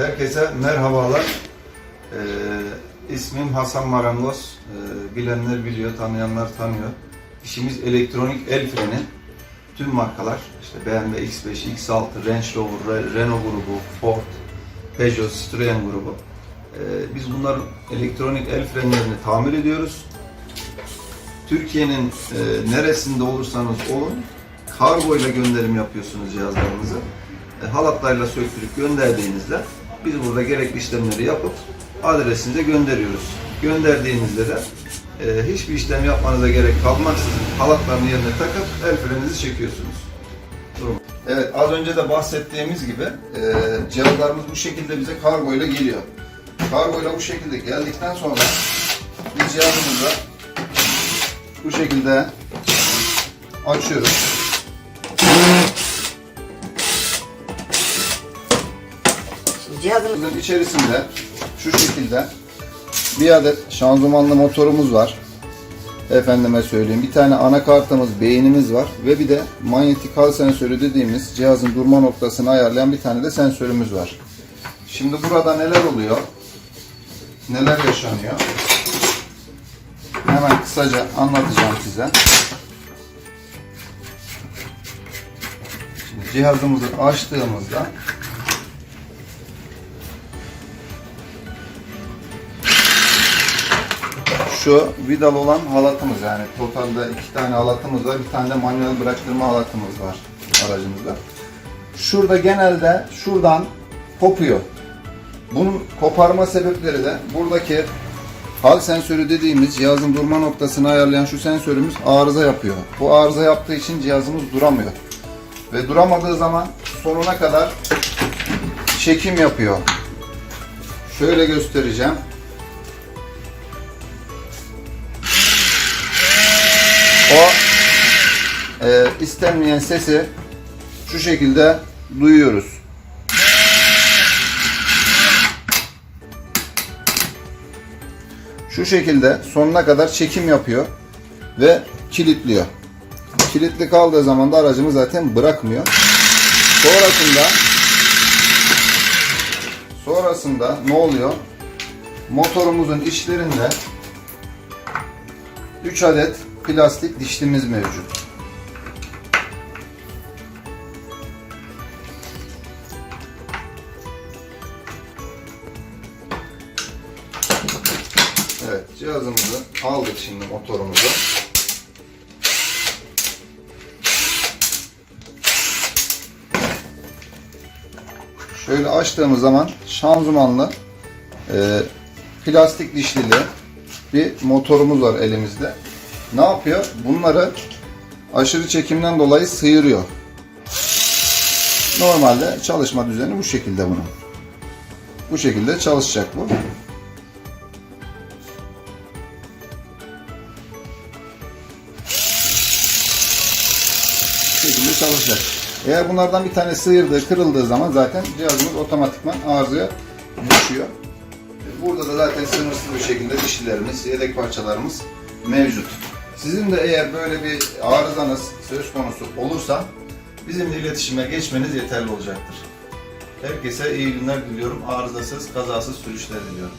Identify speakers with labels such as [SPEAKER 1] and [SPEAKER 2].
[SPEAKER 1] herkese merhabalar. Ee, ismim Hasan Marangoz. Ee, bilenler biliyor, tanıyanlar tanıyor. İşimiz elektronik el freni. Tüm markalar, işte BMW X5, X6, Range Rover, Re- Renault grubu, Ford, Peugeot, Citroen grubu. Ee, biz bunların elektronik el frenlerini tamir ediyoruz. Türkiye'nin e, neresinde olursanız olun kargo ile gönderim yapıyorsunuz cihazlarınızı. E, halatlarla söktürüp gönderdiğinizde biz burada gerekli işlemleri yapıp adresinize gönderiyoruz. Gönderdiğinizde de e, hiçbir işlem yapmanıza gerek kalmaksızın halatların yerine takıp el freninizi çekiyorsunuz. Durum. Evet az önce de bahsettiğimiz gibi e, cihazlarımız bu şekilde bize kargo ile geliyor. Kargo ile bu şekilde geldikten sonra biz cihazımızı bu şekilde açıyoruz.
[SPEAKER 2] Cihazımız
[SPEAKER 1] Bunun içerisinde şu şekilde bir adet şanzımanlı motorumuz var. Efendime söyleyeyim. Bir tane anakartımız, beynimiz var ve bir de manyetik hal sensörü dediğimiz cihazın durma noktasını ayarlayan bir tane de sensörümüz var. Şimdi burada neler oluyor? Neler yaşanıyor? Hemen kısaca anlatacağım size. Şimdi cihazımızı açtığımızda şu vidal olan halatımız yani totalde iki tane halatımız var. Bir tane de manuel bıraktırma halatımız var aracımızda. Şurada genelde şuradan kopuyor. Bunun koparma sebepleri de buradaki hal sensörü dediğimiz cihazın durma noktasını ayarlayan şu sensörümüz arıza yapıyor. Bu arıza yaptığı için cihazımız duramıyor. Ve duramadığı zaman sonuna kadar çekim yapıyor. Şöyle göstereceğim. O e, istenmeyen sesi şu şekilde duyuyoruz. Şu şekilde sonuna kadar çekim yapıyor ve kilitliyor. Kilitli kaldığı zaman da aracımı zaten bırakmıyor. Sonrasında sonrasında ne oluyor? Motorumuzun içlerinde 3 adet plastik dişlimiz mevcut. Evet, cihazımızı aldık şimdi motorumuzu. Şöyle açtığımız zaman şanzımanlı e, plastik dişlili bir motorumuz var elimizde. Ne yapıyor? Bunları aşırı çekimden dolayı sıyırıyor. Normalde çalışma düzeni bu şekilde bunun. Bu şekilde çalışacak bu. Bu şekilde çalışacak. Eğer bunlardan bir tane sıyırdığı, kırıldığı zaman zaten cihazımız otomatikman arızaya düşüyor. Burada da zaten sınırsız bir şekilde dişlilerimiz, yedek parçalarımız mevcut. Sizin de eğer böyle bir arızanız söz konusu olursa bizimle iletişime geçmeniz yeterli olacaktır. Herkese iyi günler diliyorum. Arızasız, kazasız sürüşler diliyorum.